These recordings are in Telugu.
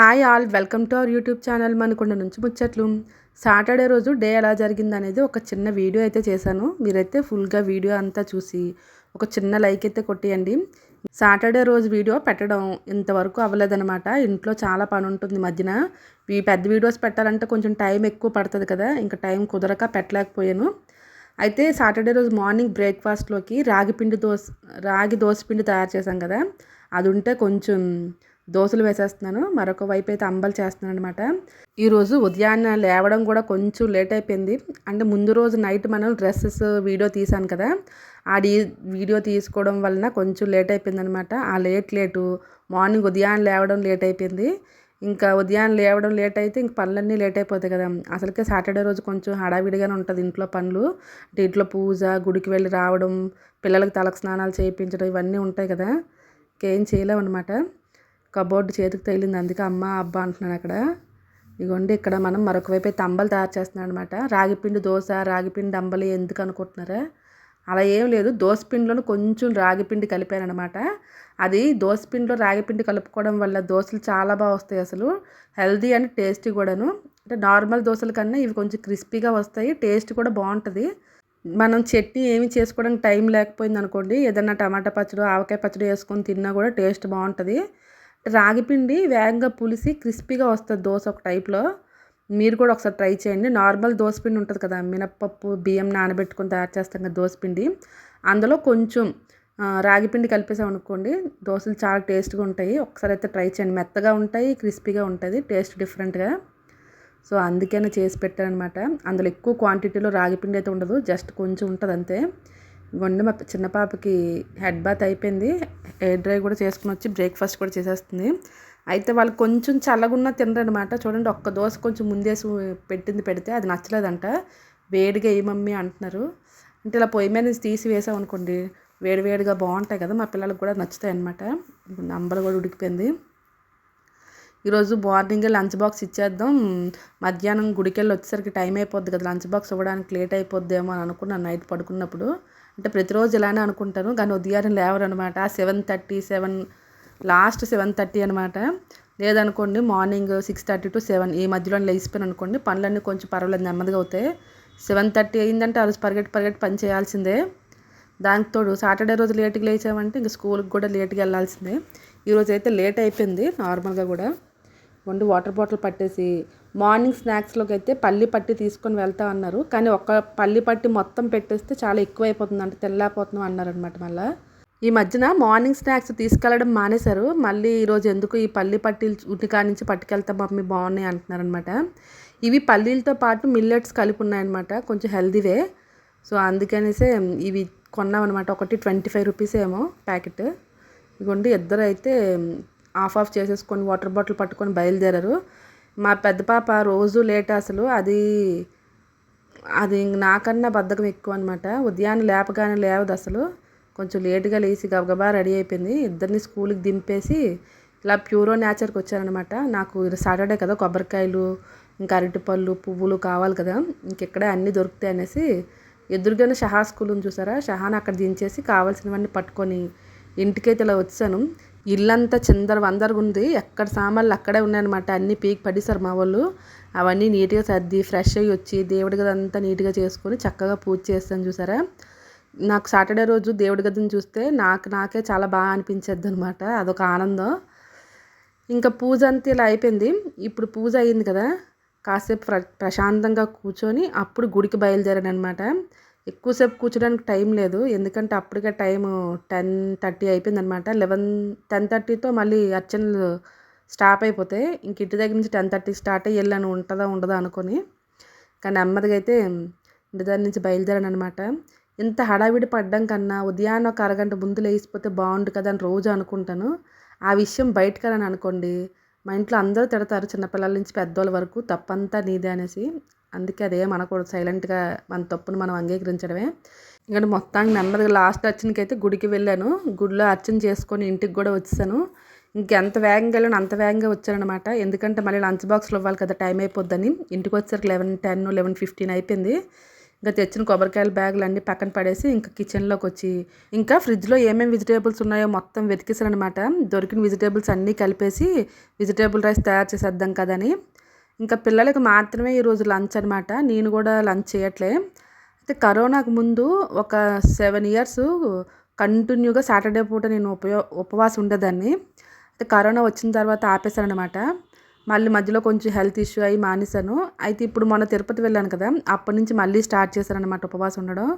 Hi all welcome to our YouTube channel మనకుండ నుంచి ముచ్చట్లు. సాటర్డే రోజు డే ఎలా జరిగింది అనేది ఒక చిన్న వీడియో అయితే చేశాను. మీరైతే ఫుల్గా వీడియో అంతా చూసి ఒక చిన్న లైక్ అయితే కొట్టేయండి. సాటర్డే రోజు వీడియో పెట్టడం ఇంతవరకు అవ్వలేదన్నమాట. ఇంట్లో చాలా పని ఉంటుంది మధ్యన. ఈ పెద్ద వీడియోస్ పెట్టాలంటే కొంచెం టైం ఎక్కువ పడుతుంది కదా ఇంకా టైం కుదరక పెట్టలేకపోయాను. అయితే సాటర్డే రోజు మార్నింగ్ బ్రేక్ఫాస్ట్లోకి రాగిపిండి దోశ రాగి దోశ పిండి తయారు చేశాం కదా అది ఉంటే కొంచెం దోశలు వేసేస్తున్నాను. మరొక వైపు అయితే అంబలు చేస్తున్నాను అనమాట ఈరోజు ఉదయాన్నే లేవడం కూడా కొంచెం లేట్ అయిపోయింది. అంటే ముందు రోజు నైట్ మనం డ్రెస్సెస్ వీడియో తీసాను కదా ఆ డీ వీడియో తీసుకోవడం వలన కొంచెం లేట్ అయిపోయింది అనమాట ఆ లేట్ లేటు మార్నింగ్ ఉదయాన్నే లేవడం లేట్ అయిపోయింది. ఇంకా ఉదయాన్నే లేవడం లేట్ అయితే ఇంక పనులన్నీ లేట్ అయిపోతాయి కదా. అసలుకే సాటర్డే రోజు కొంచెం హడావిడిగానే ఉంటుంది ఇంట్లో పనులు. అంటే ఇంట్లో పూజ గుడికి వెళ్ళి రావడం పిల్లలకి తలకు స్నానాలు చేయించడం ఇవన్నీ ఉంటాయి కదా. ఇంకేం చేయలేము అనమాట కబోర్డు చేతికి తగిలింది. అందుకే అమ్మ అబ్బా అంటున్నాను అక్కడ. ఇగోండి ఇక్కడ మనం మరొక వైపు అయితే అంబలు తయారు చేస్తున్నాం అనమాట రాగిపిండి దోశ రాగిపిండి అంబలి ఎందుకు అనుకుంటున్నారా? అలా ఏం లేదు. దోసపిండిలోనూ కొంచెం రాగిపిండి కలిపాను అనమాట అది దోసపిండిలో రాగిపిండి కలుపుకోవడం వల్ల దోశలు చాలా బాగా వస్తాయి అసలు. హెల్దీ అండ్ టేస్టీ కూడాను. అంటే నార్మల్ దోశల కన్నా ఇవి కొంచెం క్రిస్పీగా వస్తాయి. టేస్ట్ కూడా బాగుంటుంది. మనం చట్నీ ఏమి చేసుకోవడానికి టైం లేకపోయింది అనుకోండి ఏదన్నా టమాటా పచ్చడి ఆవకాయ పచ్చడి వేసుకొని తిన్నా కూడా టేస్ట్ బాగుంటుంది. రాగిపిండి వేగంగా పులిసి క్రిస్పీగా వస్తుంది దోశ ఒక టైప్లో. మీరు కూడా ఒకసారి ట్రై చేయండి. నార్మల్ దోశపిండి ఉంటుంది కదా మినప్పప్పు బియ్యం నానబెట్టుకొని తయారు చేస్తాం కదా దోశపిండి అందులో కొంచెం రాగిపిండి కలిపేసాం అనుకోండి దోశలు చాలా టేస్ట్గా ఉంటాయి. ఒకసారి అయితే ట్రై చేయండి. మెత్తగా ఉంటాయి క్రిస్పీగా ఉంటుంది టేస్ట్ డిఫరెంట్గా. సో అందుకనే చేసి పెట్టానమాట అందులో ఎక్కువ క్వాంటిటీలో రాగిపిండి అయితే ఉండదు జస్ట్ కొంచెం ఉంటుంది అంతే. గుండె మా చిన్న పాపకి హెడ్ బాత్ అయిపోయింది. హెయిర్ డ్రై కూడా చేసుకుని వచ్చి బ్రేక్ఫాస్ట్ కూడా చేసేస్తుంది. అయితే వాళ్ళు కొంచెం చల్లగున్నా తినరనమాట చూడండి ఒక్క దోశ కొంచెం ముందేసి పెట్టింది పెడితే అది నచ్చలేదంట. వేడిగా ఏ మమ్మీ అంటున్నారు. అంటే ఇలా పొయ్యి మీద నుంచి తీసి వేసామనుకోండి వేడివేడిగా వేడి వేడిగా బాగుంటాయి కదా మా పిల్లలకు కూడా నచ్చుతాయి అనమాట అంబలు కూడా ఉడికిపోయింది. ఈరోజు మార్నింగ్ లంచ్ బాక్స్ ఇచ్చేద్దాం. మధ్యాహ్నం గుడికెళ్ళి వచ్చేసరికి టైం అయిపోద్ది కదా లంచ్ బాక్స్ ఇవ్వడానికి లేట్ అయిపోద్దేమో అని అనుకున్నాను నైట్ పడుకున్నప్పుడు. అంటే ప్రతిరోజు ఇలానే అనుకుంటాను. కానీ ఉదయాన్నే లేవరు అనమాట seven thirty seven last seven thirty అనమాట. లేదనుకోండి morning six thirty to seven ఈ మధ్యలో లేచిపోయాను అనుకోండి పనులన్నీ కొంచెం పర్వాలేదు నెమ్మదిగా అవుతాయి. సెవెన్ థర్టీ అయిందంటే ఆ రోజు పరిగెట్టి పరిగెట్టి పని చేయాల్సిందే. దానికి తోడు సాటర్డే రోజు లేట్గా లేచామంటే ఇంక స్కూల్కి కూడా లేట్గా వెళ్ళాల్సిందే. ఈరోజు అయితే లేట్ అయిపోయింది నార్మల్గా కూడా. పెట్టుకోండి వాటర్ బాటిల్ పట్టేసి మార్నింగ్ స్నాక్స్లోకి అయితే పల్లి పట్టి తీసుకొని వెళ్తా అన్నారు. కానీ ఒక పల్లి పట్టి మొత్తం పెట్టేస్తే చాలా ఎక్కువ అయిపోతుంది అంటే తెల్లాపోతున్నాం అన్నారనమాట మళ్ళీ. ఈ మధ్యన మార్నింగ్ స్నాక్స్ తీసుకెళ్ళడం మానేశారు. మళ్ళీ ఈరోజు ఎందుకు ఈ పల్లి పట్టీలు ఉటికా నుంచి పట్టుకెళ్తా మమ్మీ బాగున్నాయి అంటున్నారనమాట ఇవి పల్లీలతో పాటు మిల్లెట్స్ కలిపి ఉన్నాయన్నమాట కొంచెం హెల్దీవే. సో అందుకనేసే ఇవి కొన్నామన్నమాట. ఒకటి ట్వంటీ ఫైవ్ రూపీస్ ఏమో ప్యాకెట్. ఇదిగోండి ఇద్దరు అయితే ఆఫ్ ఆఫ్ చేసేసుకొని వాటర్ బాటిల్ పట్టుకొని బయలుదేరారు. మా పెద్ద పాప రోజు లేట్ అసలు. అది అది నాకన్నా బద్ధకం ఎక్కువ అనమాట ఉదయాన్నే లేపగానే లేవదు అసలు. కొంచెం లేటుగా లేచి గబగబా రెడీ అయిపోయింది. ఇద్దరిని స్కూల్కి దింపేసి ఇలా ప్యూరో నేచర్కి వచ్చారనమాట నాకు సాటర్డే కదా కొబ్బరికాయలు ఇంకా అరటిపళ్ళు పువ్వులు కావాలి కదా. ఇంకెక్కడే అన్నీ దొరుకుతాయి అనేసి ఎదురుగానే షహా స్కూల్ ఉంది చూసారా? షహాన్ అక్కడ దించేసి కావాల్సినవన్నీ పట్టుకొని ఇంటికైతే ఇలా వచ్చాను. ఇల్లంతా చిందర వందరగా ఉంది ఎక్కడ సామాన్లు అక్కడే ఉన్నాయన్నమాట. అన్నీ పీక్ పడేశారు మా వాళ్ళు. అవన్నీ నీట్గా సర్ది ఫ్రెష్ అయ్యి వచ్చి దేవుడి గది అంతా నీట్గా చేసుకొని చక్కగా పూజ చేస్తాను చూసారా? నాకు సాటర్డే రోజు దేవుడి గదిని చూస్తే నాకు నాకే చాలా బాగా అనిపించేది అనమాట అదొక ఆనందం. ఇంకా పూజ అంతా ఇలా అయిపోయింది. ఇప్పుడు పూజ అయ్యింది కదా. కాసేపు ప్ర ప్రశాంతంగా కూర్చొని అప్పుడు గుడికి బయలుదేరాను అనమాట ఎక్కువసేపు కూర్చోడానికి టైం లేదు. ఎందుకంటే అప్పటికే టైం టెన్ థర్టీ అయిపోయింది అనమాట లెవెన్ టెన్ థర్టీతో మళ్ళీ అర్చనలు స్టాప్ అయిపోతే ఇంక ఇంటి దగ్గర నుంచి టెన్ థర్టీ స్టార్ట్ అయ్యి వెళ్ళాను. ఉంటుందా ఉండదా అనుకొని. కానీ నెమ్మదిగా అయితే ఇంటి దగ్గర నుంచి బయలుదేరాను అనమాట ఇంత హడావిడి పడ్డం కన్నా ఉదయాన్నే ఒక అరగంట ముందు లేచిపోతే బాగుండు కదా అని రోజు అనుకుంటాను. ఆ విషయం బయటకని అనుకోండి మా ఇంట్లో అందరూ తిడతారు చిన్నపిల్లల నుంచి పెద్దోళ్ళ వరకు తప్పంతా నీదే అనేసి. అందుకే అదే మనకూడదు సైలెంట్గా మన తప్పును మనం అంగీకరించడమే. ఇంకా మొత్తానికి నెమ్మదిగా లాస్ట్ అర్చనకి అయితే గుడికి వెళ్ళాను. గుడిలో అర్చన చేసుకొని ఇంటికి కూడా వచ్చాను ఇంకెంత వేగంగా వెళ్ళాను అంత వేగంగా వచ్చానమాట ఎందుకంటే మళ్ళీ లంచ్ బాక్స్లో ఇవ్వాలి కదా టైం అయిపోద్దని. ఇంటికి వచ్చేసరికి లెవెన్ టెన్ లెవెన్ ఫిఫ్టీన్ అయిపోయింది. ఇంకా తెచ్చిన కొబ్బరికాయల బ్యాగులు అన్నీ పక్కన పడేసి ఇంకా కిచెన్లోకి వచ్చి ఇంకా ఫ్రిడ్జ్లో ఏమేమి వెజిటేబుల్స్ ఉన్నాయో మొత్తం వెతికేసానమాట దొరికిన వెజిటేబుల్స్ అన్నీ కలిపేసి వెజిటేబుల్ రైస్ తయారు చేసేద్దాం కదని. ఇంకా పిల్లలకి మాత్రమే ఈరోజు లంచ్ అనమాట నేను కూడా లంచ్ చేయట్లే. అయితే కరోనాకు ముందు ఒక సెవెన్ ఇయర్స్ కంటిన్యూగా సాటర్డే పూట నేను ఉపయో ఉపవాసం ఉండేదాన్ని. అయితే కరోనా వచ్చిన తర్వాత ఆపేశానమాట అనమాట మళ్ళీ మధ్యలో కొంచెం హెల్త్ ఇష్యూ అయ్యి మానేశాను. అయితే ఇప్పుడు మొన్న తిరుపతి వెళ్ళాను కదా అప్పటి నుంచి మళ్ళీ స్టార్ట్ చేశానమాట ఉపవాసం ఉండడం.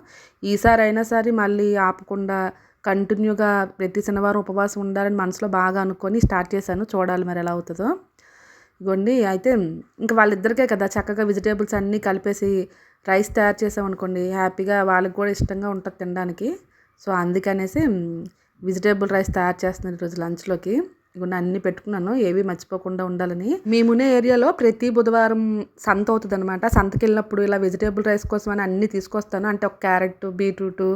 ఈసారి అయినా సరే మళ్ళీ ఆపకుండా కంటిన్యూగా ప్రతి శనివారం ఉపవాసం ఉండాలని మనసులో బాగా అనుకొని స్టార్ట్ చేశాను. చూడాలి మరి ఎలా అవుతుందో. ఇగోండి అయితే ఇంకా వాళ్ళిద్దరికే కదా చక్కగా వెజిటేబుల్స్ అన్నీ కలిపేసి రైస్ తయారు చేసాం అనుకోండి హ్యాపీగా వాళ్ళకి కూడా ఇష్టంగా ఉంటుంది తినడానికి. సో అందుకనేసి వెజిటేబుల్ రైస్ తయారు చేస్తున్నాను ఈరోజు లంచ్లోకి. ఇవన్నీ అన్ని పెట్టుకున్నాను ఏవి మర్చిపోకుండా ఉండాలని. మేమునే ఏరియాలో ప్రతి బుధవారం సంత అవుతుంది అనమాట సంతకి వెళ్ళినప్పుడు ఇలా వెజిటేబుల్ రైస్ కోసం అని అన్నీ తీసుకొస్తాను. అంటే ఒక క్యారెట్ బీట్రూట్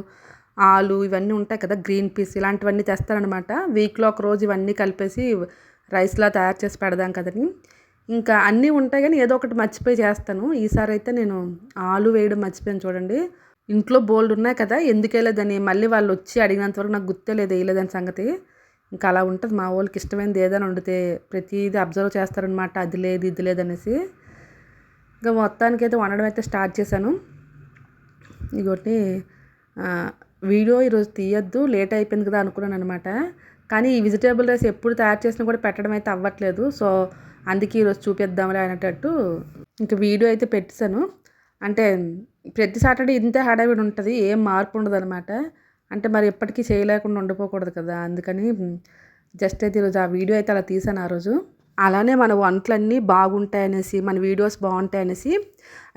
ఆలు ఇవన్నీ ఉంటాయి కదా గ్రీన్ పీస్ ఇలాంటివన్నీ తెస్తారనమాట వీక్లో ఒక రోజు ఇవన్నీ కలిపేసి రైస్లా తయారు చేసి పెడదాం కదని ఇంకా అన్నీ ఉంటాయి కానీ ఏదో ఒకటి మర్చిపోయి చేస్తాను. ఈసారి అయితే నేను ఆలు వేయడం మర్చిపోయాను చూడండి. ఇంట్లో బోల్డ్ ఉన్నాయి కదా ఎందుకు వేయలేదని మళ్ళీ వాళ్ళు వచ్చి అడిగినంత వరకు నాకు గుర్తే లేదు వేయలేదని సంగతి. ఇంకా అలా ఉంటుంది. మా వాళ్ళకి ఇష్టమైనది ఏదైనా వండితే ప్రతిదీ అబ్జర్వ్ చేస్తారనమాట అది లేదు ఇది లేదనేసి ఇంకా మొత్తానికి అయితే వండడం అయితే స్టార్ట్ చేశాను. ఇంకోటి వీడియో ఈరోజు తీయద్దు లేట్ అయిపోయింది కదా అనుకున్నాను అనమాట కానీ ఈ వెజిటేబుల్ రైస్ ఎప్పుడు తయారు చేసినా కూడా పెట్టడం అయితే అవ్వట్లేదు. సో అందుకే ఈరోజు చూపిద్దాంలే అనేటట్టు ఇంకా వీడియో అయితే పెట్టాను అంటే ప్రతి సాటర్డే ఇంతే హడావిడి ఉంటుంది ఏం మార్పు ఉండదు అనమాట అంటే మరి ఎప్పటికీ చేయలేకుండా ఉండిపోకూడదు కదా. అందుకని జస్ట్ అయితే ఈరోజు ఆ వీడియో అయితే అలా తీసాను ఆ రోజు. అలానే మన వంటలన్నీ బాగుంటాయనేసి మన వీడియోస్ బాగుంటాయనేసి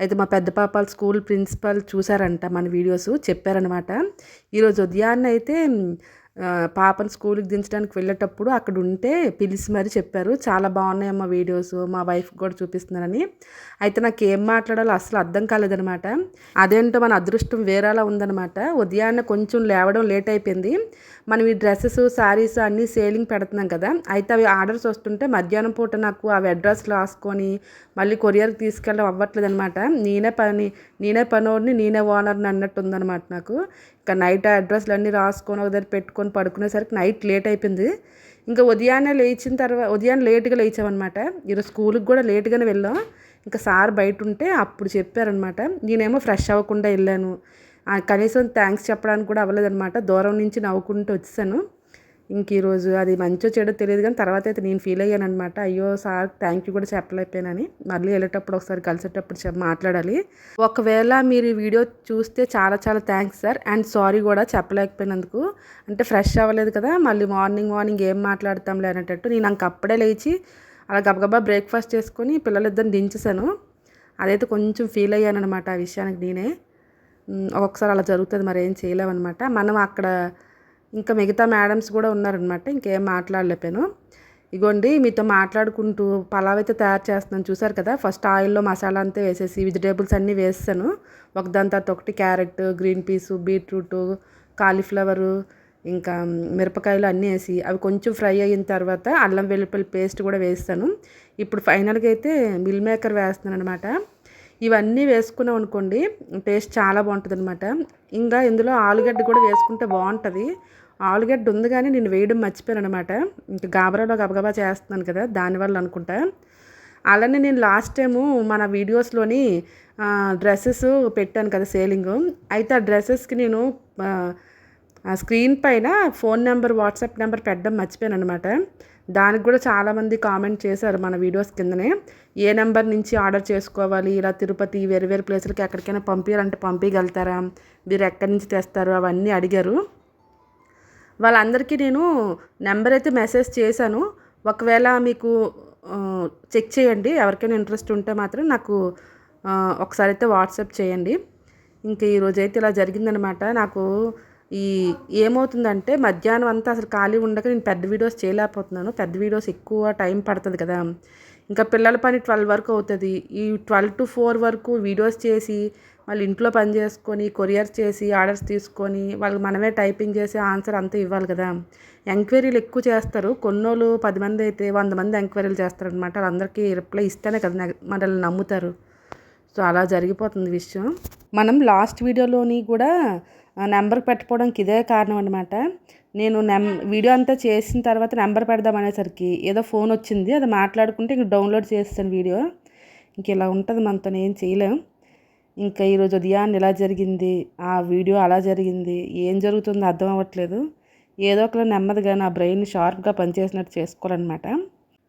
అయితే మా పెద్ద పాపాల స్కూల్ ప్రిన్సిపల్ చూసారంట మన వీడియోస్ చెప్పారనమాట ఈరోజు ఉదయాన్నే అయితే పాపను స్కూల్కి దించడానికి వెళ్ళేటప్పుడు అక్కడ ఉంటే పిలిచి మరీ చెప్పారు. చాలా బాగున్నాయమ్మా వీడియోస్ మా వైఫ్ కూడా చూపిస్తున్నారని. అయితే నాకు ఏం మాట్లాడాలో అసలు అర్థం కాలేదనమాట. అదేంటో మన అదృష్టం వేరేలా ఉందనమాట. ఉదయాన్నే కొంచెం లేవడం లేట్ అయిపోయింది. మనం ఈ డ్రెస్సెస్ శారీస్ అన్నీ సేలింగ్ పెడుతున్నాం కదా అయితే అవి ఆర్డర్స్ వస్తుంటే మధ్యాహ్నం పూట నాకు అవి అడ్రస్ రాసుకొని మళ్ళీ కొరియర్కి తీసుకెళ్ళడం అవ్వట్లేదు అనమాట నేనే పని నేనే పనోడిని నేనే ఓనర్ని అన్నట్టు ఉందన్నమాట నాకు. ఇంకా నైట్ అడ్రస్లు అన్నీ రాసుకొని ఒక దగ్గర పెట్టుకొని పడుకునేసరికి నైట్ లేట్ అయిపోయింది. ఇంకా ఉదయాన్నే లేచిన తర్వాత ఉదయాన్నే లేట్గా లేచామన్నమాట. ఈరోజు స్కూల్కి కూడా లేట్గానే వెళ్ళాం. ఇంకా సార్ బయట ఉంటే అప్పుడు చెప్పారనమాట నేనేమో ఫ్రెష్ అవ్వకుండా వెళ్ళాను. కనీసం థ్యాంక్స్ చెప్పడానికి కూడా అవ్వలేదనమాట దూరం నుంచి నవ్వుకుంటూ వచ్చాను ఇంక ఈరోజు అది మంచో చెడో తెలియదు కానీ తర్వాత అయితే నేను ఫీల్ అయ్యాను అనమాట అయ్యో సార్ థ్యాంక్ యూ కూడా చెప్పలేకపోయానని. మళ్ళీ వెళ్ళేటప్పుడు ఒకసారి కలిసేటప్పుడు చెప్ప మాట్లాడాలి. ఒకవేళ మీరు ఈ వీడియో చూస్తే చాలా చాలా థ్యాంక్స్ సార్ అండ్ సారీ కూడా చెప్పలేకపోయినందుకు. అంటే ఫ్రెష్ అవ్వలేదు కదా మళ్ళీ మార్నింగ్ మార్నింగ్ ఏం మాట్లాడతాంలే అనేటట్టు నేను నాకు అప్పుడే లేచి అలా గబగబా బ్రేక్ఫాస్ట్ చేసుకొని పిల్లలిద్దరిని దించేసాను అదైతే కొంచెం ఫీల్ అయ్యాను అనమాట ఆ విషయానికి నేనే. ఒక్కొక్కసారి అలా జరుగుతుంది మరి ఏం చేయలేమన్నమాట. మనం అక్కడ ఇంకా మిగతా మేడమ్స్ కూడా ఉన్నారనమాట ఇంకేం మాట్లాడలేపాను ఇగోండి మీతో మాట్లాడుకుంటూ పలావ్ అయితే తయారు చేస్తున్నాను చూసారు కదా? ఫస్ట్ ఆయిల్లో మసాలా అంతా వేసేసి వెజిటేబుల్స్ అన్నీ వేస్తాను. ఒకదాని తర్వాత ఒకటి carrot green peas beetroot cauliflower ఇంకా మిరపకాయలు అన్నీ వేసి అవి కొంచెం ఫ్రై అయిన తర్వాత అల్లం వెల్లుల్లి పేస్ట్ కూడా వేస్తాను. ఇప్పుడు ఫైనల్గా అయితే మిల్ మేకర్ వేస్తున్నాను అనమాట ఇవన్నీ వేసుకున్నాం అనుకోండి టేస్ట్ చాలా బాగుంటుంది అనమాట ఇంకా ఇందులో ఆలుగడ్డ కూడా వేసుకుంటే బాగుంటుంది. ఆలుగడ్డ ఉంది కానీ నేను వేయడం మర్చిపోయాను అనమాట ఇంకా గాబరాలో గబగబా చేస్తున్నాను కదా దానివల్ల అనుకుంటా. అలానే నేను లాస్ట్ టైము మన వీడియోస్లోని డ్రెస్సెస్ పెట్టాను కదా సేలింగ్. అయితే ఆ డ్రెస్సెస్కి నేను స్క్రీన్ పైన ఫోన్ నెంబర్ వాట్సాప్ నెంబర్ పెట్టడం మర్చిపోయాను అనమాట దానికి కూడా చాలామంది కామెంట్ చేశారు మన వీడియోస్ కిందనే. ఏ నెంబర్ నుంచి ఆర్డర్ చేసుకోవాలి ఇలా తిరుపతి వేరు వేరు ప్లేసులకి ఎక్కడికైనా పంపించాలంటే పంపించగలుగుతారా మీరు ఎక్కడి నుంచి తెస్తారు అవన్నీ అడిగారు. వాళ్ళందరికీ నేను నెంబర్ అయితే మెసేజ్ చేశాను. ఒకవేళ మీకు చెక్ చేయండి ఎవరికైనా ఇంట్రెస్ట్ ఉంటే మాత్రం నాకు ఒకసారి అయితే వాట్సాప్ చేయండి. ఇంకా ఈరోజు అయితే ఇలా జరిగిందనమాట నాకు ఈ ఏమవుతుందంటే మధ్యాహ్నం అంతా అసలు ఖాళీ ఉండక నేను పెద్ద వీడియోస్ చేయలేకపోతున్నాను. పెద్ద వీడియోస్ ఎక్కువ టైం పడుతుంది కదా. ఇంకా పిల్లల పని ట్వెల్వ్ వరకు అవుతుంది. ఈ ట్వెల్వ్ టు ఫోర్ వరకు వీడియోస్ చేసి వాళ్ళు ఇంట్లో పని చేసుకొని కొరియర్ చేసి ఆర్డర్స్ తీసుకొని వాళ్ళకి మనమే టైపింగ్ చేసి ఆన్సర్ అంతా ఇవ్వాలి కదా. ఎంక్వైరీలు ఎక్కువ చేస్తారు. కొన్నోళ్ళు పది మంది అయితే వంద మంది ఎంక్వైరీలు చేస్తారనమాట వాళ్ళందరికీ రిప్లై ఇస్తేనే కదా మనల్ని నమ్ముతారు. సో అలా జరిగిపోతుంది విషయం. మనం లాస్ట్ వీడియోలోని కూడా నెంబర్ పెట్టుకోవడానికి ఇదే కారణం అనమాట నేను నెం వీడియో అంతా చేసిన తర్వాత నెంబర్ పెడదాం అనేసరికి ఏదో ఫోన్ వచ్చింది అది మాట్లాడుకుంటే ఇంక డౌన్లోడ్ చేస్తాను వీడియో. ఇంక ఇలా ఉంటుంది మనతో ఏం చేయలేం. ఇంకా ఈరోజు ఉదయాన్ని ఇలా జరిగింది ఆ వీడియో అలా జరిగింది ఏం జరుగుతుందో అర్థం అవ్వట్లేదు. ఏదో ఒకలా నెమ్మదిగా నా బ్రెయిన్ షార్ప్గా పనిచేసినట్టు చేసుకోవాలన్నమాట.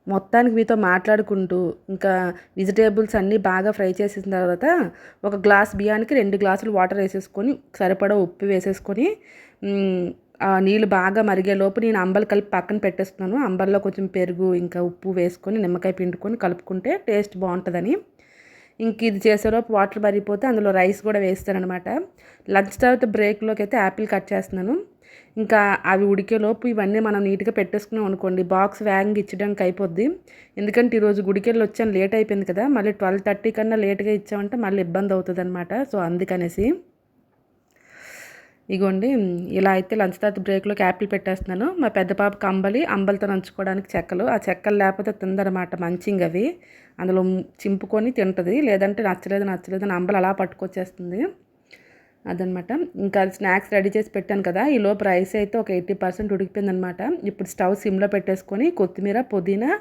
మొత్తానికి మీతో మాట్లాడుకుంటూ ఇంకా వెజిటేబుల్స్ అన్నీ బాగా ఫ్రై చేసిన తర్వాత ఒక గ్లాస్ బియ్యానికి రెండు గ్లాసులు వాటర్ వేసేసుకొని సరిపడా ఉప్పు వేసేసుకొని నీళ్ళు బాగా మరిగేలోపు నేను అంబలు కలిపి పక్కన పెట్టేస్తున్నాను. అంబల్లో కొంచెం పెరుగు ఇంకా ఉప్పు వేసుకొని నిమ్మకాయ పిండుకొని కలుపుకుంటే టేస్ట్ బాగుంటుందని. ఇంక ఇది చేసేలోపు వాటర్ మరిగిపోతే అందులో రైస్ కూడా వేస్తానమాట లంచ్ తర్వాత బ్రేక్లోకి అయితే యాపిల్ కట్ చేస్తున్నాను. ఇంకా అవి ఉడికేలోపు ఇవన్నీ మనం నీట్గా పెట్టేసుకున్నాం అనుకోండి బాక్స్ వ్యాంగ్ ఇచ్చడానికి అయిపోద్ది. ఎందుకంటే ఈరోజు గుడికెళ్ళి వచ్చాను లేట్ అయిపోయింది కదా మళ్ళీ ట్వెల్వ్ థర్టీ కన్నా లేట్గా ఇచ్చామంటే మళ్ళీ ఇబ్బంది అవుతుంది అనమాట సో అందుకనేసి ఇగోండి ఇలా అయితే లంచ్ తర్వాత బ్రేక్లోకి యాపిల్ పెట్టేస్తున్నాను. మా పెద్ద పాప కంబలి అంబలతో నంచుకోవడానికి చెక్కలు. ఆ చెక్కలు లేకపోతే తిందనమాట మంచింగ్ అవి. అందులో చింపుకొని తింటుంది. లేదంటే నచ్చలేదు నచ్చలేదు అని అంబలు అలా పట్టుకొచ్చేస్తుంది. అదనమాట. ఇంకా స్నాక్స్ రెడీ చేసి పెట్టాను కదా ఈ లోపు రైస్ అయితే ఒక ఎయిటీ పర్సెంట్ ఉడికిపోయిందనమాట. ఇప్పుడు స్టవ్ సిమ్లో పెట్టేసుకొని కొత్తిమీర పుదీనా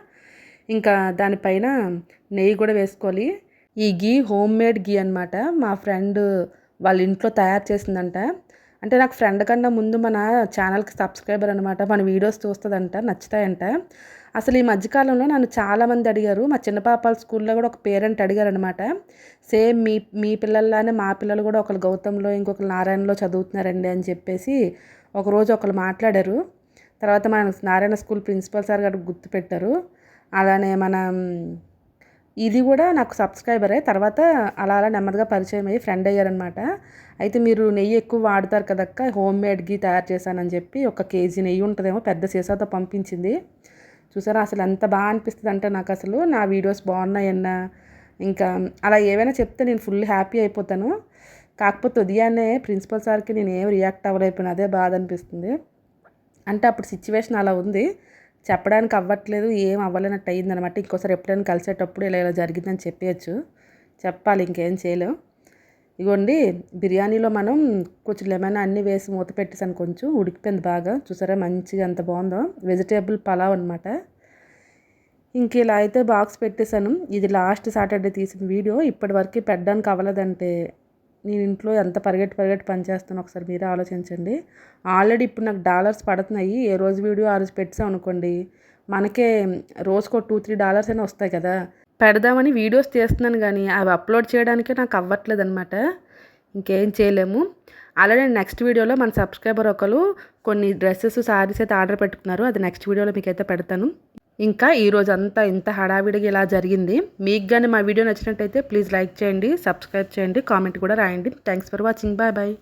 ఇంకా దానిపైన నెయ్యి కూడా వేసుకోవాలి. ఈ గీ హోమ్ మేడ్ గీ అనమాట మా ఫ్రెండ్ వాళ్ళ ఇంట్లో తయారు చేసిందంట. అంటే నాకు ఫ్రెండ్ కన్నా ముందు మన ఛానల్కి సబ్స్క్రైబర్ అనమాట మన వీడియోస్ చూస్తుందంట నచ్చుతాయంట. అసలు ఈ మధ్యకాలంలో నన్ను చాలామంది అడిగారు. మా చిన్న పాపాల స్కూల్లో కూడా ఒక పేరెంట్ అడిగారు అనమాట సేమ్ మీ మీ పిల్లల్లానే మా పిల్లలు కూడా ఒకరు గౌతంలో ఇంకొకరు నారాయణలో చదువుతున్నారండి అని చెప్పేసి ఒకరోజు ఒకరు మాట్లాడారు. తర్వాత మన నారాయణ స్కూల్ ప్రిన్సిపల్ సార్ గారు గుర్తుపెట్టారు అలానే మన ఇది కూడా నాకు సబ్స్క్రైబరే. తర్వాత అలా అలా నెమ్మదిగా పరిచయం అయ్యి ఫ్రెండ్ అయ్యారనమాట అయితే మీరు నెయ్యి ఎక్కువ వాడతారు కదక్క హోమ్ మేడ్కి తయారు చేశానని చెప్పి ఒక కేజీ నెయ్యి ఉంటుందేమో పెద్ద సీసాతో పంపించింది. చూసారా? అసలు ఎంత బాగా అనిపిస్తుంది అంటే నాకు అసలు నా వీడియోస్ బాగున్నాయన్నా. ఇంకా అలా ఏవైనా చెప్తే నేను ఫుల్ హ్యాపీ అయిపోతాను. కాకపోతే ఉదయాన్నే ప్రిన్సిపల్ సార్కి నేను ఏం రియాక్ట్ అవ్వలేకపోయినా అదే బాధ అనిపిస్తుంది. అంటే అప్పుడు సిచ్యువేషన్ అలా ఉంది. చెప్పడానికి అవ్వట్లేదు ఏం అవ్వలేనట్టు అయ్యిందనమాట ఇంకోసారి ఎప్పుడైనా కలిసేటప్పుడు ఇలా ఇలా జరిగిందని చెప్పేయచ్చు. చెప్పాలి ఇంకేం చేయలేం. ఇగోండి బిర్యానీలో మనం కొంచెం లెమన్ అన్నీ వేసి మూత పెట్టేసాను కొంచెం ఉడికిపోయింది బాగా. చూసారా మంచిగా ఎంత బాగుందో. వెజిటేబుల్ పలావ్ అనమాట ఇంక ఇలా అయితే బాక్స్ పెట్టేశాను ఇది లాస్ట్ సాటర్డే తీసిన వీడియో ఇప్పటి వరకు పెట్టడానికి అవ్వలేదంటే నేను ఇంట్లో ఎంత పరిగెట్టి పరిగెట్టి పనిచేస్తాను ఒకసారి మీరే ఆలోచించండి. ఆల్రెడీ ఇప్పుడు నాకు డాలర్స్ పడుతున్నాయి. ఏ రోజు వీడియో ఆ రోజు పెట్టాం అనుకోండి మనకే రోజుకో టూ త్రీ డాలర్స్ అయినా వస్తాయి కదా. పెడదామని వీడియోస్ తీస్తున్నాను కానీ అవి అప్లోడ్ చేయడానికే నాకు అవ్వట్లేదు అనమాట ఇంకేం చేయలేము. అలానే నెక్స్ట్ వీడియోలో మన సబ్స్క్రైబర్ ఒకరు కొన్ని డ్రెస్సెస్ శారీస్ అయితే ఆర్డర్ పెట్టుకున్నారు. అది నెక్స్ట్ వీడియోలో మీకు అయితే పెడతాను. ఇంకా ఈరోజు అంతా ఇంత హడావిడిగా ఇలా జరిగింది. మీకు కానీ మా వీడియో నచ్చినట్టయితే ప్లీజ్ లైక్ చేయండి సబ్స్క్రైబ్ చేయండి కామెంట్ కూడా రాయండి. Thanks for watching. Bye bye.